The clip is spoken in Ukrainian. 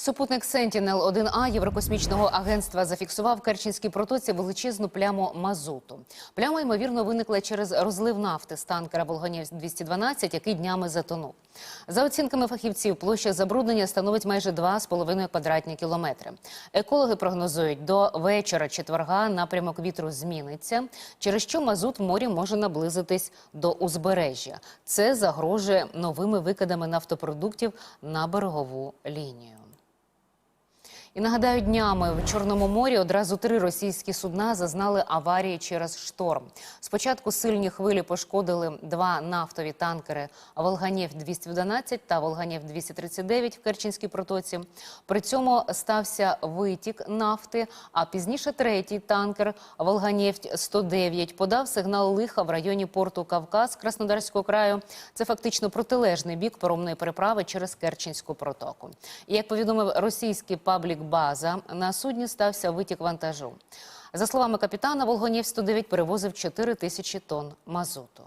Супутник Сентінел 1 а Єврокосмічного агентства зафіксував в Керченській протоці величезну пляму мазуту. Пляма ймовірно виникла через розлив нафти з танкера Волгонєв 212 який днями затонув. За оцінками фахівців, площа забруднення становить майже 2,5 квадратні кілометри. Екологи прогнозують, до вечора четверга напрямок вітру зміниться, через що мазут в морі може наблизитись до узбережжя. Це загрожує новими викидами нафтопродуктів на берегову лінію. І нагадаю, днями в Чорному морі одразу три російські судна зазнали аварії через шторм. Спочатку сильні хвилі пошкодили два нафтові танкери Волганєв 211 та Волганєв 239 в Керченській протоці. При цьому стався витік нафти. А пізніше третій танкер Волганєв 109 подав сигнал лиха в районі порту Кавказ Краснодарського краю. Це фактично протилежний бік паромної переправи через Керченську протоку. Як повідомив російський паблік База, на судні стався витік вантажу. За словами капітана, Волгонів 109 перевозив 4 тисячі тонн мазуту.